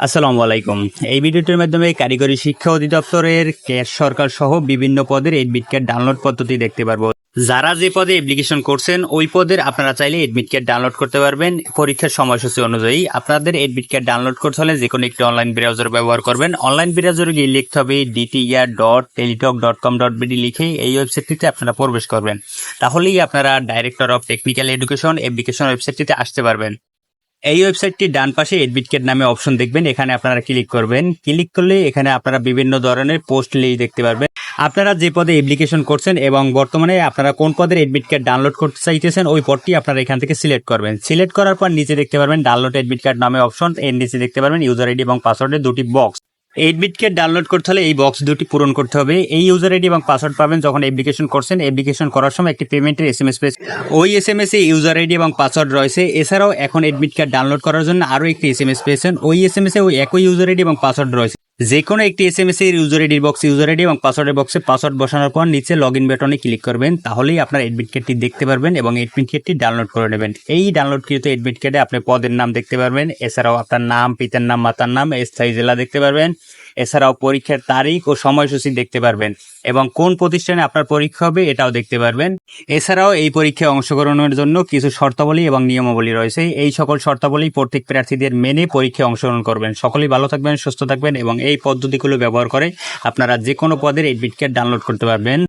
আসসালামু আলাইকুম। এই ভিডিওটির মাধ্যমে কারিগরি শিক্ষা অধিদপ্তরের ক্যাশ সরকার সহ বিভিন্ন পদের এডমিট কার্ড ডাউনলোড পদ্ধতি দেখতে পারব। যারা যে পদে অ্যাপ্লিকেশন করছেন, ওই পদের আপনারা চাইলে এডমিট কার্ড ডাউনলোড করতে পারবেন। পরীক্ষার সময়সূচি অনুযায়ী আপনাদের এডমিট কার্ড ডাউনলোড করতে হলে যে কোনো একটি অনলাইন ব্রাউজার ব্যবহার করবেন। অনলাইন ব্রাউজারে গিয়ে লিখতে হবে DTR dot Teletalk dot com dot BD লিখে এই ওয়েবসাইটটিতে আপনারা প্রবেশ করবেন। তাহলেই আপনারা director of technical education application ওয়েবসাইটটিতে আসতে পারবেন। এই ওয়েবসাইটটি ডান পাশে এডমিট কার্ড নামে অপশন দেখবেন। এখানে আপনারা ক্লিক করবেন। ক্লিক করলে এখানে আপনারা বিভিন্ন ধরনের পোস্ট লিস্ট দেখতে পারবেন। আপনারা যে পদে অ্যাপ্লিকেশন করছেন এবং বর্তমানে আপনারা কোন পদের এডমিট কার্ড ডাউনলোড করতে চাইতেছেন, ওই পদটি আপনারা এখান থেকে সিলেক্ট করবেন। সিলেক্ট করার পর নিচে দেখতে পারবেন ডাউনলোড এডমিট কার্ড নামে অপশন এর নিচে দেখতে পারবেন ইউজার আইডি এবং পাসওয়ার্ডের দুটি বক্স কার্ড ডাউনলোড করতে হলে এই বক্স দুটি পূরণ করতে হবে। এই ইউজার আইডি এবং পাসওয়ার্ড পাবেন যখন অ্যাপ্লিকেশন করছেন। অ্যাপ্লিকেশন করার সময় একটি পেমেন্টের এস এম এস পেয়েছে ওই এস এম এস এ ইউজার আইডি এবং পাসওয়ার্ড রয়েছে। এছাড়াও এখন এডমিট কার্ড ডাউনলোড করার জন্য আরও একটি এস এম এস পেয়েছেন। ওই এস এম এস এ ওই একই ইউজার আইডি এবং পাসওয়ার্ড রয়েছে। যে কোনো একটি এস এম এস এর ইউজার আইডির বক্সে ইউজার আইডি এবং পাসওয়ার্ডের বক্সে পাসওয়ার্ড বসানোর পর নিচে লগ ইন বাটনে ক্লিক করবেন। তাহলেই আপনার এডমিট কার্ডটি দেখতে পারবেন এবং এডমিট কার্ডটি ডাউনলোড করে নেবেন। এই ডাউনলোডকৃত এডমিট কার্ডে আপনি পদের নাম দেখতে পারবেন। এছাড়াও আপনার নাম, পিতার নাম, মাতার নাম, স্থায়ী জেলা দেখতে পারবেন। এছাড়াও পরীক্ষার তারিখ ও সময়সূচি দেখতে পারবেন এবং কোন প্রতিষ্ঠানে আপনার পরীক্ষা হবে এটাও দেখতে পারবেন। এছাড়াও এই পরীক্ষায় অংশগ্রহণের জন্য কিছু শর্তাবলী এবং নিয়মাবলী রয়েছে। এই সকল শর্তাবলী প্রত্যেক প্রার্থীদের মেনে পরীক্ষায় অংশগ্রহণ করবেন। সকলেই ভালো থাকবেন, সুস্থ থাকবেন এবং এই পদ্ধতিগুলো ব্যবহার করে আপনারা যে কোনো পদের এডমিট কার্ড ডাউনলোড করতে পারবেন।